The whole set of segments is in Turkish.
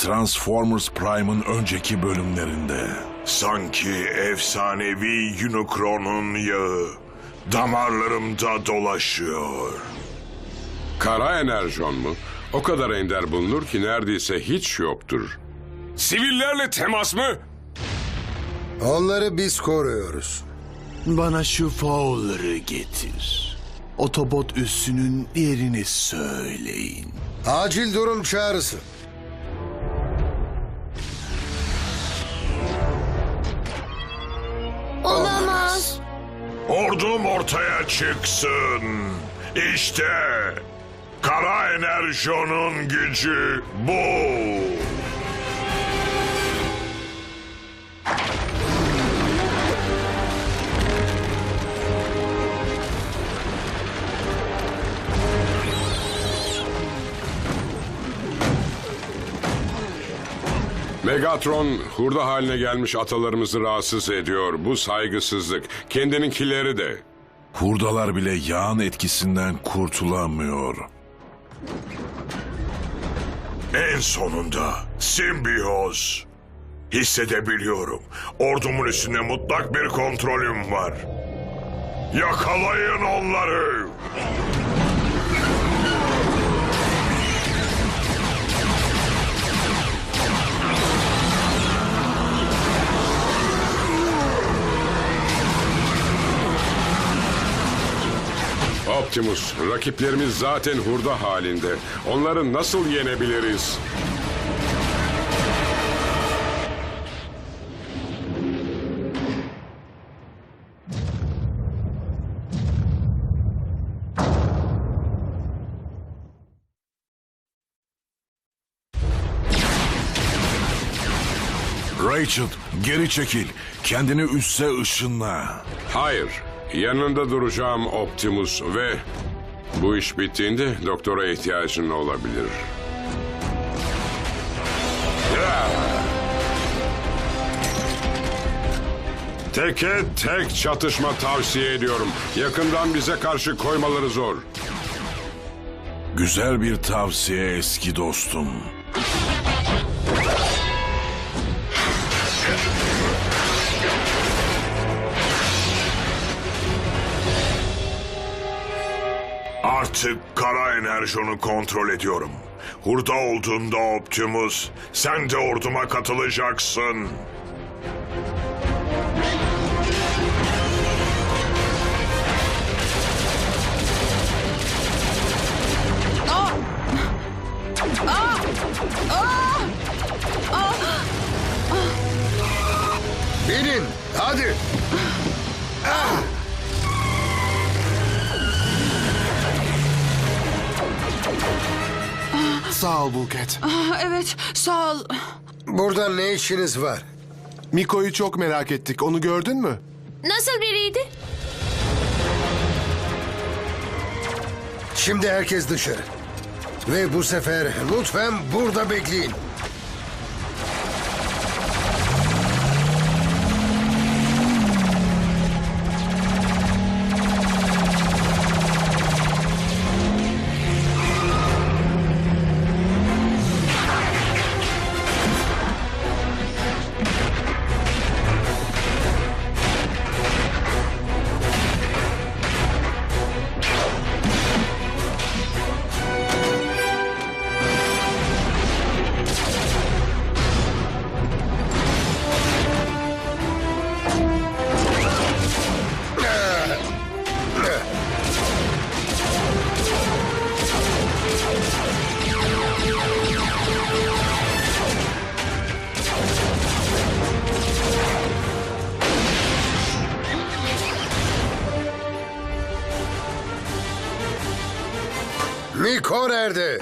Transformers Prime'ın önceki bölümlerinde. Sanki efsanevi Unicron'un yağı damarlarımda dolaşıyor. Kara enerjon mu? O kadar ender bulunur ki neredeyse hiç yoktur. Sivillerle temas mı? Onları biz koruyoruz. Bana şu Fowler'ı getir. Otobot üssünün yerini söyleyin. Acil durum çağrısı. Olamaz. Ordum ortaya çıksın. İşte kara enerjonun gücü bu. Megatron hurda haline gelmiş atalarımızı rahatsız ediyor. Bu saygısızlık. Kendininkileri de. Hurdalar bile yağın etkisinden kurtulamıyor. En sonunda simbiyoz. Hissedebiliyorum. Ordumun üstünde mutlak bir kontrolüm var. Yakalayın onları. Optimus, rakiplerimiz zaten hurda halinde. Onları nasıl yenebiliriz? Rachel geri çekil. Kendini üsse ışınla. Hayır, yanında duracağım Optimus ve... Bu iş bittiğinde doktora ihtiyacın olabilir. Teke tek çatışma tavsiye ediyorum. Yakından bize karşı koymaları zor. Güzel bir tavsiye eski dostum. Artık kara enerjonu kontrol ediyorum. Hurda olduğunda Optimus, sen de orduma katılacaksın. Binin, hadi. Sağ ol Bulket. Ah, Evet, sağ ol. Burada ne işiniz var? Miko'yu çok merak ettik. Onu gördün mü? Nasıl biriydi? Şimdi herkes dışarı. Ve bu sefer lütfen burada bekleyin. Miko nerede?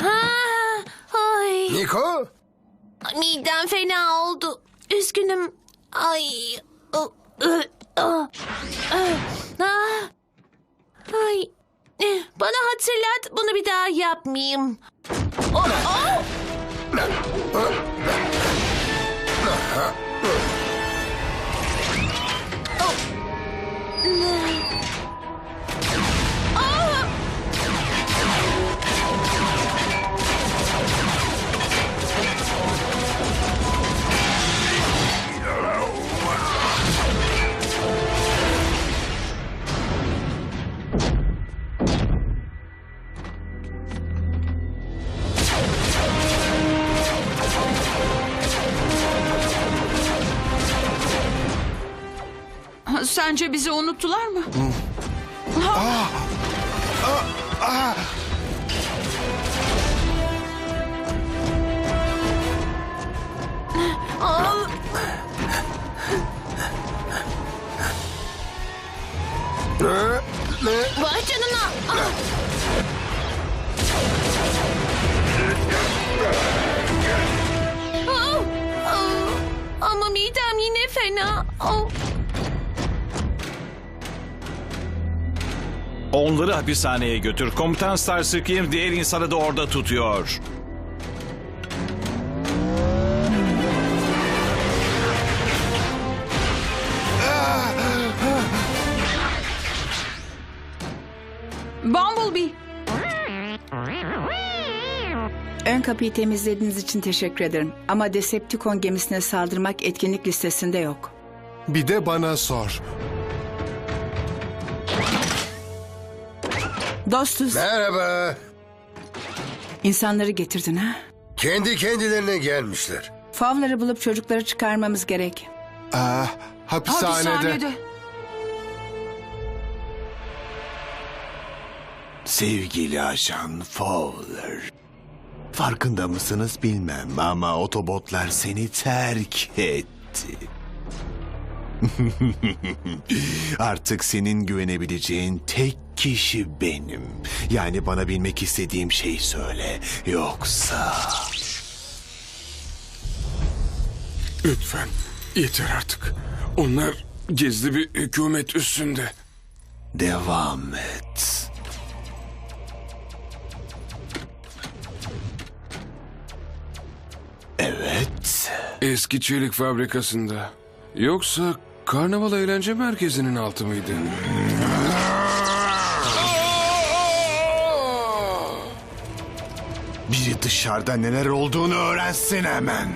Ha, ay, Miko? midem fena oldu. Üzgünüm. Ay. ah. Ay. Eh, Bana hatırlat, bunu bir daha yapmayayım. Oh, oh. Sence bizi unuttular mı? Onları hapishaneye götür. Komutan Starscream diğer insanı da orada tutuyor. Bumblebee. Ön kapıyı temizlediğiniz için teşekkür ederim. Ama Decepticon gemisine saldırmak etkinlik listesinde yok. Bir de bana sor. Dostuz, Merhaba. insanları getirdin ha? Kendi kendilerine gelmişler. Favları bulup çocukları çıkarmamız gerek. Aa, hapishanede. Hapishanede. Sevgili ajan Fowler. Farkında mısınız bilmem ama otobotlar seni terk etti. Artık senin güvenebileceğin tek kişi benim. Yani bana bilmek istediğim şeyi söyle. Yoksa... Lütfen yeter artık. Onlar gizli bir hükümet üstünde. Devam et. Evet. Eski çelik fabrikasında. Yoksa karnaval eğlence merkezinin altı mıydı? Biri dışarıda neler olduğunu öğrensin hemen.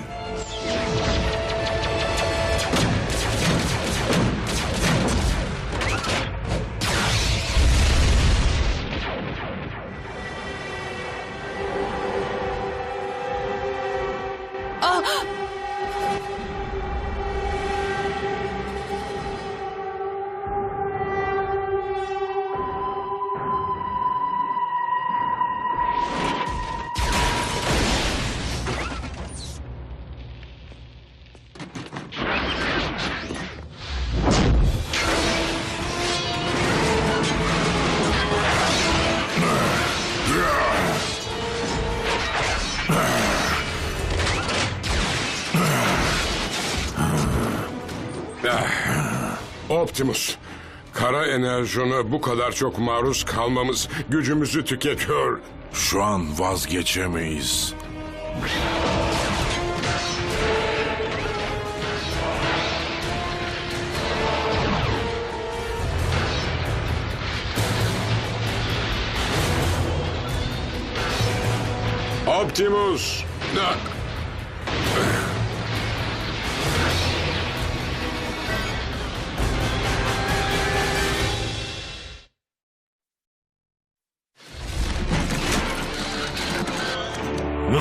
Optimus. Kara enerjona bu kadar çok maruz kalmamız gücümüzü tüketiyor. Şu an vazgeçemeyiz. Optimus. Ah, Bunca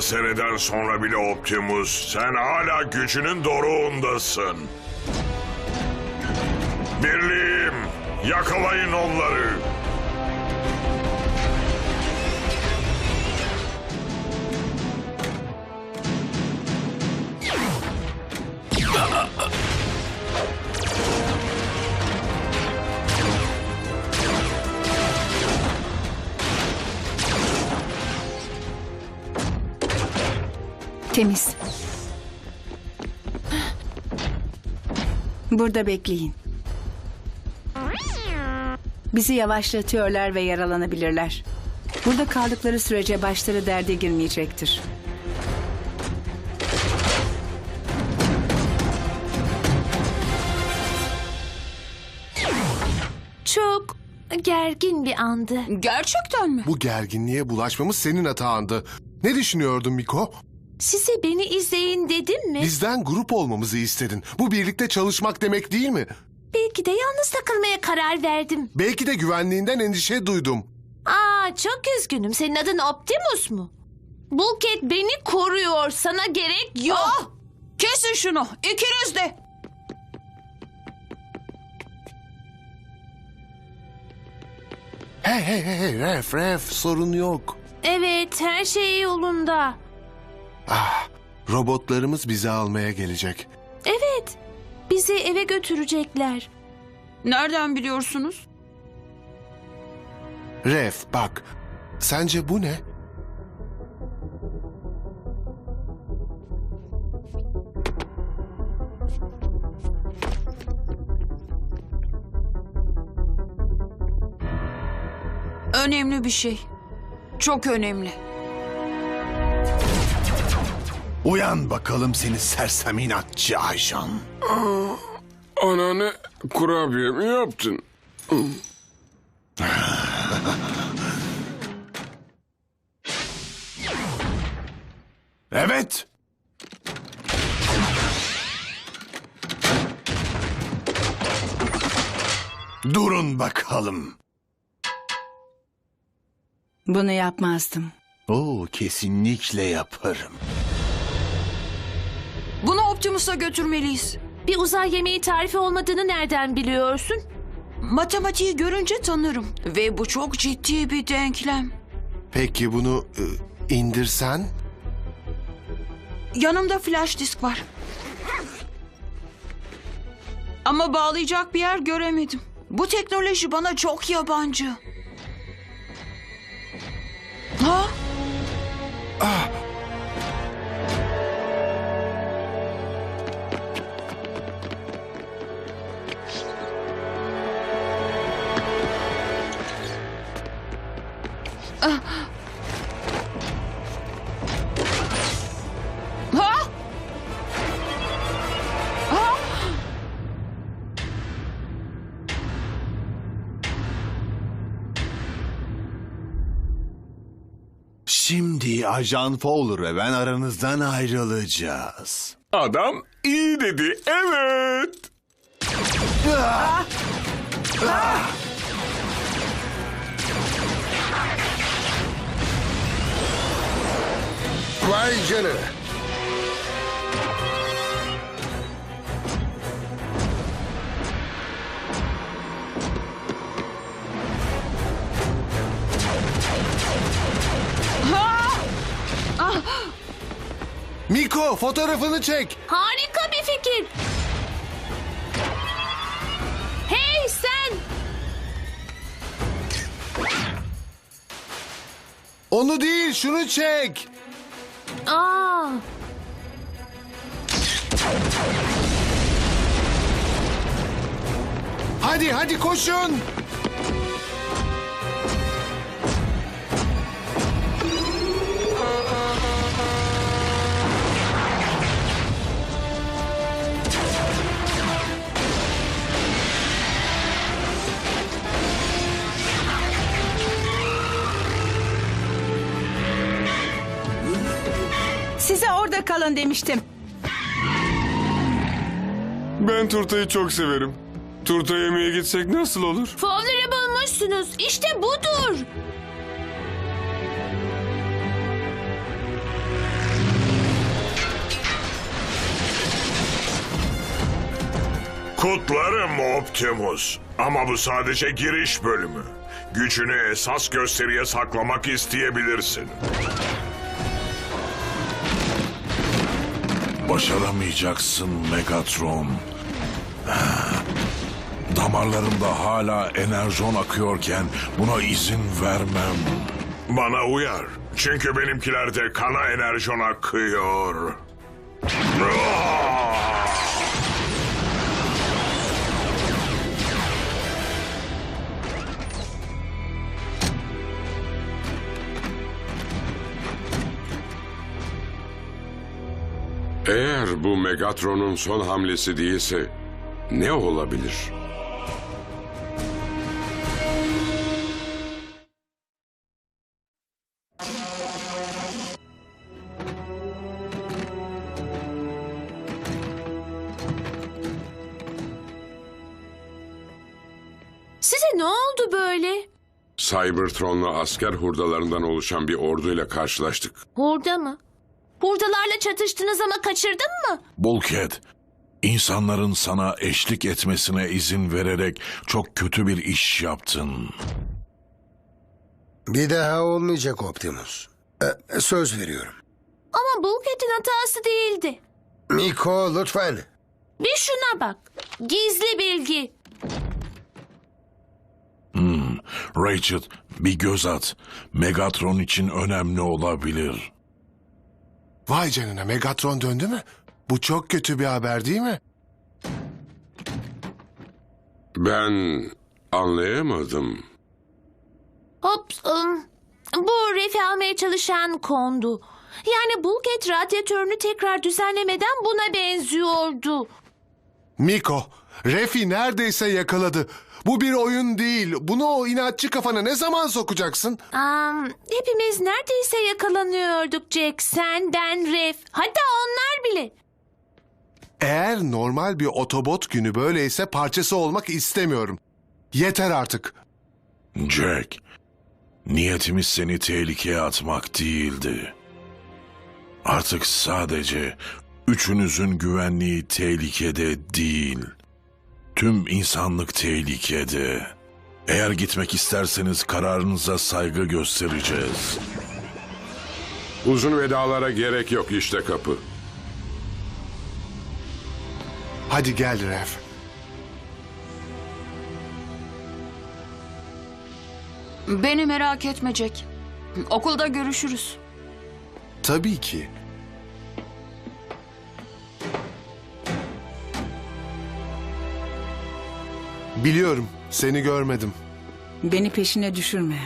seneden sonra bile Optimus, sen hala gücünün doruğundasın. Birliğim, yakalayın onları. Temiz. Burada bekleyin. Bizi yavaşlatıyorlar ve yaralanabilirler. Burada kaldıkları sürece başları derde girmeyecektir. Çok gergin bir andı. Gerçekten mi? Bu gerginliğe bulaşmamız senin hatandı. Ne düşünüyordun Miko? Size beni izleyin dedim mi? Bizden grup olmamızı istedin. Bu birlikte çalışmak demek değil mi? Belki de yalnız takılmaya karar verdim. Belki de güvenliğinden endişe duydum. Aa çok üzgünüm. Senin adın Optimus mu? Bulket beni koruyor. Sana gerek yok. Kesin şunu. İkiniz de. Hey hey hey hey ref ref sorun yok. Evet her şey yolunda. Robotlarımız bizi almaya gelecek. Evet. Bizi eve götürecekler. Nereden biliyorsunuz? Ref bak. Sence bu ne? Önemli bir şey. Çok önemli. Uyan bakalım seni sersem inatçı ajan. Anneanne kurabiye mi yaptın? Evet. Durun bakalım. Bunu yapmazdım. Oo kesinlikle yaparım. Bunu Optimus'a götürmeliyiz. Bir uzay yemeği tarifi olmadığını nereden biliyorsun? Matematiği görünce tanırım. Ve bu çok ciddi bir denklem. Peki bunu e, indirsen? Yanımda flash disk var. Ama bağlayacak bir yer göremedim. Bu teknoloji bana çok yabancı. Ha? Ha? Şimdi Ajan Fowler ve ben aranızdan ayrılacağız. Adam iyi dedi. Evet. Vay canına. Miko fotoğrafını çek. Harika bir fikir. Hey sen! Onu değil şunu çek. Aa, Hadi hadi koşun. Kalın demiştim. Ben turtayı çok severim. Turta yemeye gitsek nasıl olur? Fowler'ı bulmuşsunuz. İşte budur. Kutlarım Optimus. Ama bu sadece giriş bölümü. Gücünü esas gösteriye saklamak isteyebilirsin. Başaramayacaksın Megatron. Damarlarımda hala enerjon akıyorken buna izin vermem. Bana uyar. Çünkü benimkilerde kana enerjon akıyor. Ah! Eğer bu Megatron'un son hamlesi değilse ne olabilir? Size ne oldu böyle? Cybertron'la asker hurdalarından oluşan bir orduyla karşılaştık. Hurda mı? Hurdalarla çatıştınız ama kaçırdın mı? Bulkhead, insanların sana eşlik etmesine izin vererek çok kötü bir iş yaptın. Bir daha olmayacak Optimus. Ee, söz veriyorum. Ama Bulkhead'in hatası değildi. Miko lütfen. Bir şuna bak. Gizli bilgi. Rachel, bir göz at. Megatron için önemli olabilir. Vay canına Megatron döndü mü? Bu çok kötü bir haber değil mi? Ben anlayamadım. Hop, ım, bu refi almaya çalışan kondu. Yani Bulkhead radyatörünü tekrar düzenlemeden buna benziyordu. Miko, Refi neredeyse yakaladı. Bu bir oyun değil. Bunu o inatçı kafana ne zaman sokacaksın? Am, hepimiz neredeyse yakalanıyorduk Jack. Sen, ben, Ref. Hatta onlar bile. Eğer normal bir otobot günü böyleyse parçası olmak istemiyorum. Yeter artık. Jack, niyetimiz seni tehlikeye atmak değildi. Artık sadece üçünüzün güvenliği tehlikede değil. Tüm insanlık tehlikede. Eğer gitmek isterseniz kararınıza saygı göstereceğiz. Uzun vedalara gerek yok işte kapı. Hadi gel Ref. Beni merak etme Jack. Okulda görüşürüz. Tabii ki. Biliyorum, seni görmedim. Beni peşine düşürme.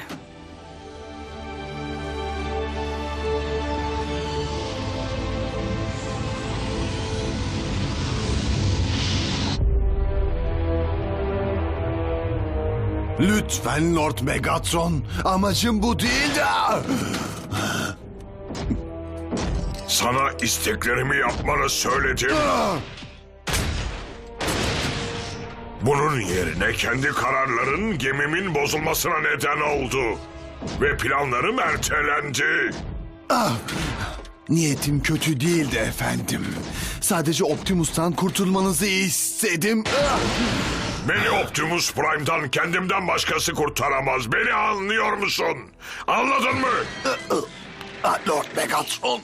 Lütfen Lord Megatron. Amacım bu değil de... Sana isteklerimi yapmanı söyledim. Bunun yerine kendi kararların gemimin bozulmasına neden oldu. Ve planlarım ertelendi. Niyetim kötü değildi efendim. Sadece Optimus'tan kurtulmanızı istedim. Ah! Beni Optimus Prime'dan kendimden başkası kurtaramaz. Beni anlıyor musun? Anladın mı? Ah, Lord Megatron.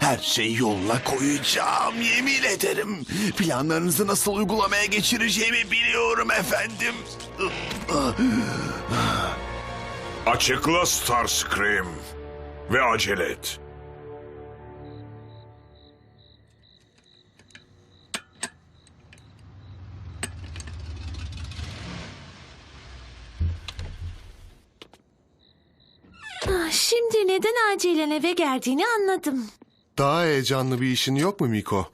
Her şeyi yoluna koyacağım yemin ederim. Planlarınızı nasıl uygulamaya geçireceğimi biliyorum efendim. Açıkla Starscream. Ve acele et. Ah, Şimdi neden acilen eve geldiğini anladım. Daha heyecanlı bir işin yok mu Miko?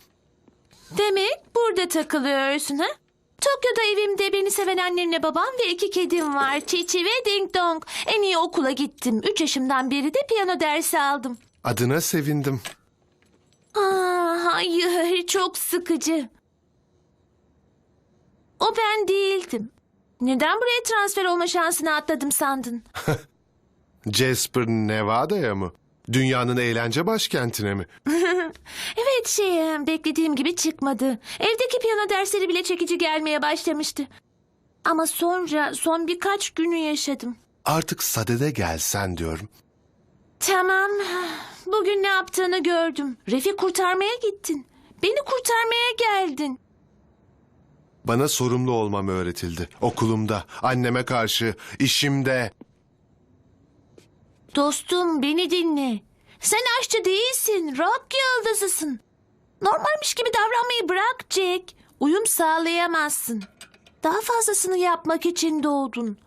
Demek burada takılıyorsun ha? Tokyo'da evimde beni seven annemle babam ve iki kedim var. Çiçi ve Ding Dong. En iyi okula gittim. Üç yaşımdan beri de piyano dersi aldım. Adına sevindim. Aa, hayır, çok sıkıcı. O ben değildim. Neden buraya transfer olma şansını atladım sandın? Jasper Nevada'ya mı? Dünyanın eğlence başkentine mi? Evet şey beklediğim gibi çıkmadı. Evdeki piyano dersleri bile çekici gelmeye başlamıştı. Ama sonra son birkaç günü yaşadım. Artık sadede gelsen diyorum. Tamam. Bugün ne yaptığını gördüm. Ref'i kurtarmaya gittin. Beni kurtarmaya geldin. Bana sorumlu olmam öğretildi. Okulumda, anneme karşı, işimde. Dostum beni dinle. Sen aşçı değilsin. Rock yıldızısın. Normalmiş gibi davranmayı bırak Jack. Uyum sağlayamazsın. Daha fazlasını yapmak için doğdun.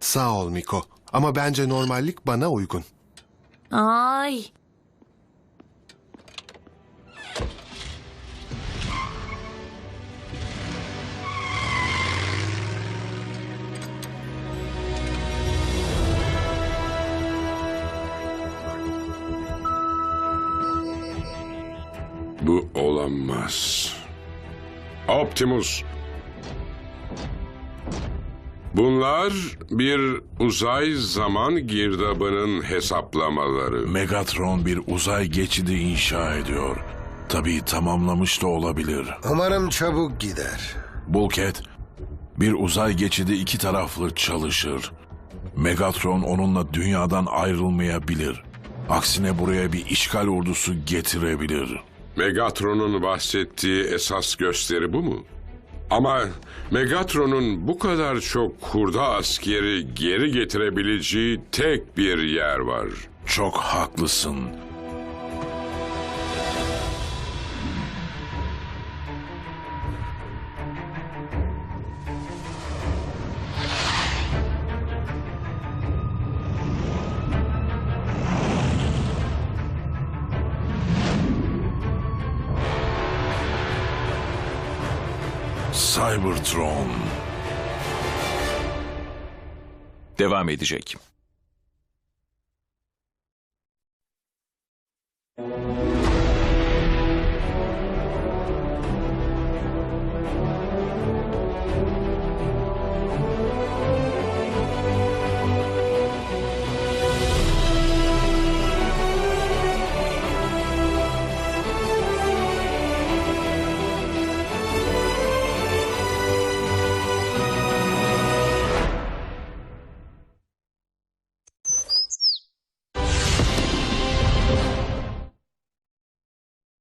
Sağ ol Miko. Ama bence normallik bana uygun. Ay. Bu olamaz. Optimus. Bunlar bir uzay zaman girdabının hesaplamaları. Megatron bir uzay geçidi inşa ediyor. Tabii tamamlamış da olabilir. Umarım çabuk gider. Bulket, bir uzay geçidi iki taraflı çalışır. Megatron onunla dünyadan ayrılmayabilir. Aksine buraya bir işgal ordusu getirebilir. Megatron'un bahsettiği esas gösteri bu mu? Ama Megatron'un bu kadar çok hurda askeri geri getirebileceği tek bir yer var. Çok haklısın. Cybertron. Devam edecek.